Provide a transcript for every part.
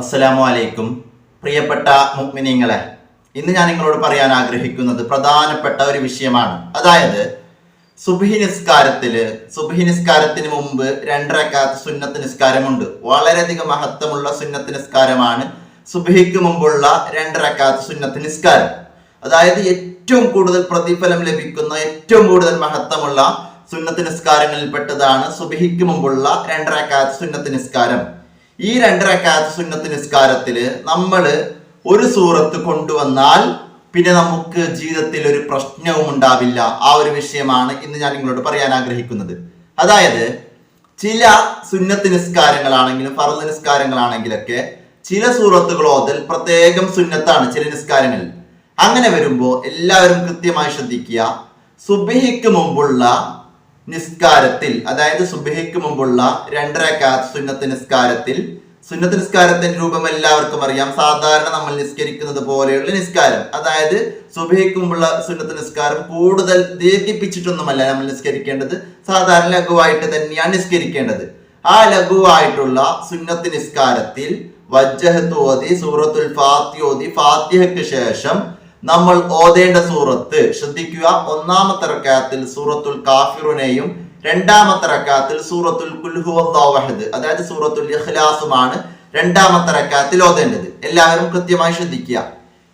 അസ്സലാമു അലൈക്കും പ്രിയപ്പെട്ട മുഗ്മിനിങ്ങളെ ഇന്ന് ഞാൻ നിങ്ങളോട് പറയാൻ ആഗ്രഹിക്കുന്നത് പ്രധാനപ്പെട്ട ഒരു വിഷയമാണ്. അതായത് സുബഹി നിസ്കാരത്തിൽ സുബഹി നിസ്കാരത്തിന് മുമ്പ് രണ്ടരക്കാത്ത സുന്നത്ത് നിസ്കാരമുണ്ട്. വളരെയധികം മഹത്വമുള്ള സുന്നത്ത് നിസ്കാരമാണ് സുബഹിക്ക് മുമ്പുള്ള രണ്ടരക്കാത്ത സുന്നത്ത് നിസ്കാരം. അതായത് ഏറ്റവും കൂടുതൽ പ്രതിഫലം ലഭിക്കുന്ന ഏറ്റവും കൂടുതൽ മഹത്വമുള്ള സുന്നത്ത് നിസ്കാരങ്ങളിൽപ്പെട്ടതാണ് സുബഹിക്ക് മുമ്പുള്ള രണ്ടരക്കാത്ത സുന്നത്ത് നിസ്കാരം. ഈ രണ്ടരക്കാത്ത് സുന്നത്ത് നിസ്കാരത്തിൽ നമ്മൾ ഒരു സൂറത്ത് കൊണ്ടുവന്നാൽ പിന്നെ നമുക്ക് ജീവിതത്തിൽ ഒരു പ്രശ്നവും ഉണ്ടാവില്ല. ആ ഒരു വിഷയമാണ് ഇന്ന് ഞാൻ നിങ്ങളോട് പറയാൻ ആഗ്രഹിക്കുന്നത്. അതായത് ചില സുന്നത്ത് നിസ്കാരങ്ങളാണെങ്കിലും ഫറദ് നിസ്കാരങ്ങളാണെങ്കിലൊക്കെ ചില സൂറത്തുകൾ ഓതൽ പ്രത്യേകം സുന്നത്താണ് ചില നിസ്കാരങ്ങളിൽ. അങ്ങനെ വരുമ്പോൾ എല്ലാവരും കൃത്യമായി ശ്രദ്ധിക്കുക. സുബിഹിക്ക് മുമ്പുള്ള നിസ്കാരത്തിൽ അതായത് സുബഹിക്ക് മുമ്പുള്ള രണ്ടരക്കാത്ത് സുന്നത്ത് നിസ്കാരത്തിൽ. സുന്നത്ത് നിസ്കാരത്തിന്റെ രൂപം എല്ലാവർക്കും അറിയാം. സാധാരണ നമ്മൾ നിസ്കരിക്കുന്നത് പോലെയുള്ള നിസ്കാരം. അതായത് സുബഹിക്ക് മുമ്പുള്ള സുന്നത്ത് നിസ്കാരം കൂടുതൽ ദീർഘിപ്പിച്ചിട്ടൊന്നുമല്ല നമ്മൾ നിസ്കരിക്കേണ്ടത്. സാധാരണ ലഘുവായിട്ട് തന്നെയാണ് നിസ്കരിക്കേണ്ടത്. ആ ലഘുവായിട്ടുള്ള സുന്നത്ത് നിസ്കാരത്തിൽ വജ്ജഹത്ത് സൂറത്തുൽ ഫാത്തി ഫാത്തിഹയ്ക്ക് ശേഷം നമ്മൾ ഓതേണ്ട സൂറത്ത് ശ്രദ്ധിക്കുക. ഒന്നാമത്തെ റക്കാത്തിൽ സൂറത്തുൽ കാഫിറുനെയും രണ്ടാമത്തെ റക്കാത്തിൽ സൂറത്തുൽ കുൽഹുവഹദ് അതായത് സൂറത്തുൽ ഇഖ്ലാസുമാണ് രണ്ടാമത്തെ റക്കാത്തിൽ ഓതേണ്ടത്. എല്ലാവരും കൃത്യമായി ശ്രദ്ധിക്കുക.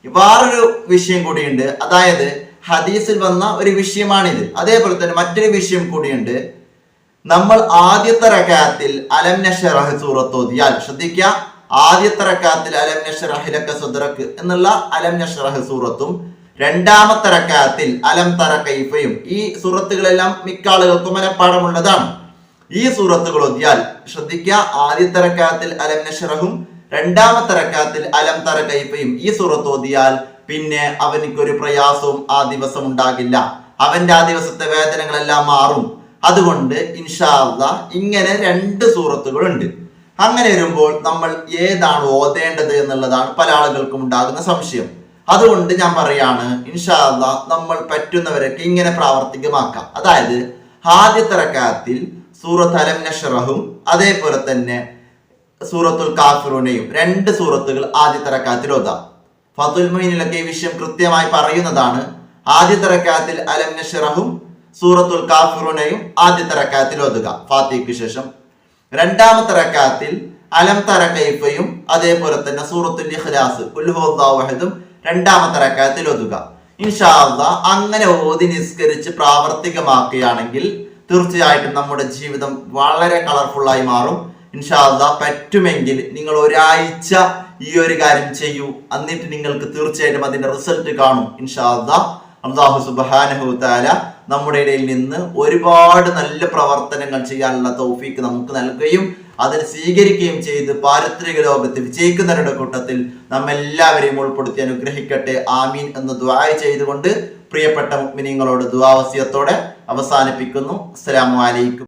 വേറൊരു വിഷയം കൂടിയുണ്ട്. അതായത് ഹദീസിൽ വന്ന ഒരു വിഷയമാണിത്. അതേപോലെ തന്നെ മറ്റൊരു വിഷയം കൂടിയുണ്ട്. നമ്മൾ ആദ്യത്തെ റക്കാത്തിൽ അലം നഷറഹ് സൂറത്ത് ഓതിയാൽ ശ്രദ്ധിക്കുക. ആദ്യത്തെ റക്കാത്തിൽ അലം നഷറഹിലക്ക സുദ്രക്ക് എന്നുള്ള അലം നഷറഹ് സൂറത്തും രണ്ടാമത്തെ റക്കാത്തിൽ അലം തറ കൈഫയും. ഈ സൂറത്തുകളെല്ലാം മിക്ക ആളുകൾക്കും മനഃപ്പാടമുള്ളതാണ്. ഈ സൂറത്തുകൾ ഒതിയാൽ ശ്രദ്ധിക്കുക ആദ്യത്തെ റക്കാത്തിൽ അലം നഷറഹും രണ്ടാമത്തെ റക്കാത്തിൽ അലം തറ കൈഫയും ഈ സൂറത്ത് ഓതിയാൽ പിന്നെ അവനിക്കൊരു പ്രയാസവും ആ ദിവസം ഉണ്ടാകില്ല. അവന്റെ ആ ദിവസത്തെ വേദനകളെല്ലാം മാറും. അതുകൊണ്ട് ഇൻഷാല്ല ഇങ്ങനെ രണ്ട് സൂറത്തുകളുണ്ട്. അങ്ങനെ വരുമ്പോൾ നമ്മൾ ഏതാണ് ഓതേണ്ടത് എന്നുള്ളതാണ് പല ആളുകൾക്കും ഉണ്ടാകുന്ന സംശയം. അതുകൊണ്ട് ഞാൻ പറയാണ് ഇൻഷാല്ല നമ്മൾ പറ്റുന്നവരൊക്കെ ഇങ്ങനെ പ്രാവർത്തികമാക്കാം. അതായത് ആദ്യത്തെ റക്കാത്തിൽ സൂറത്ത് അലം നഷറഹും അതേപോലെ തന്നെ സൂറത്തുൽ കാഫിറുനെയും രണ്ട് സൂറത്തുകൾ ആദ്യത്തെ റക്കാത്തിൽ ഓതാം. ഫതുൽ മൊയിനിലൊക്കെ ഈ വിഷയം കൃത്യമായി പറയുന്നതാണ് ആദ്യത്തെ റക്കാത്തിൽ അലം നഷറഹും സൂറത്തുൽ കാഫിറുനെയും ആദ്യത്തെ റക്കാത്തിൽ ഓതുക. ഫാത്തിക്ക് ശേഷം രണ്ടാമത്തെ റക്കാത്തിൽ അലം തറ കൈഫയും അതേപോലെ തന്നെ സൂറത്തുൽ ഇഖ്ലാസ് കുൽഹുദ്ദാവഹദും രണ്ടാമത്തെ റക്കാത്തിൽ ഒതുക ഇൻഷാല്ല അങ്ങനെ ഓതി നിസ്കരിച്ച് പ്രാവർത്തികമാക്കുകയാണെങ്കിൽ തീർച്ചയായിട്ടും നമ്മുടെ ജീവിതം വളരെ കളർഫുള്ളായി മാറും. ഇൻഷാല്ല പറ്റുമെങ്കിൽ നിങ്ങൾ ഒരാഴ്ച ഈ ഒരു കാര്യം ചെയ്യൂ. എന്നിട്ട് നിങ്ങൾക്ക് തീർച്ചയായിട്ടും അതിന്റെ റിസൾട്ട് കാണും. ഇൻഷാല്ല അള്ളാഹു സുബാനഹു താല നമ്മുടെ ഇടയിൽ നിന്ന് ഒരുപാട് നല്ല പ്രവർത്തനങ്ങൾ ചെയ്യാനുള്ള തൗഫീക്ക് നമുക്ക് നൽകുകയും അതിന് സ്വീകരിക്കുകയും ചെയ്ത് പാരിത്രിക ലോകത്ത് വിജയിക്കുന്നവരുടെ കൂട്ടത്തിൽ നമ്മെല്ലാവരെയും ഉൾപ്പെടുത്തി അനുഗ്രഹിക്കട്ടെ. ആമീൻ എന്ന് ദ്വായ ചെയ്തുകൊണ്ട് പ്രിയപ്പെട്ട മുഗ്മിനിങ്ങളോട് ദ്വാവസ്യത്തോടെ അവസാനിപ്പിക്കുന്നു. അസ്സലാമു അലൈക്കും.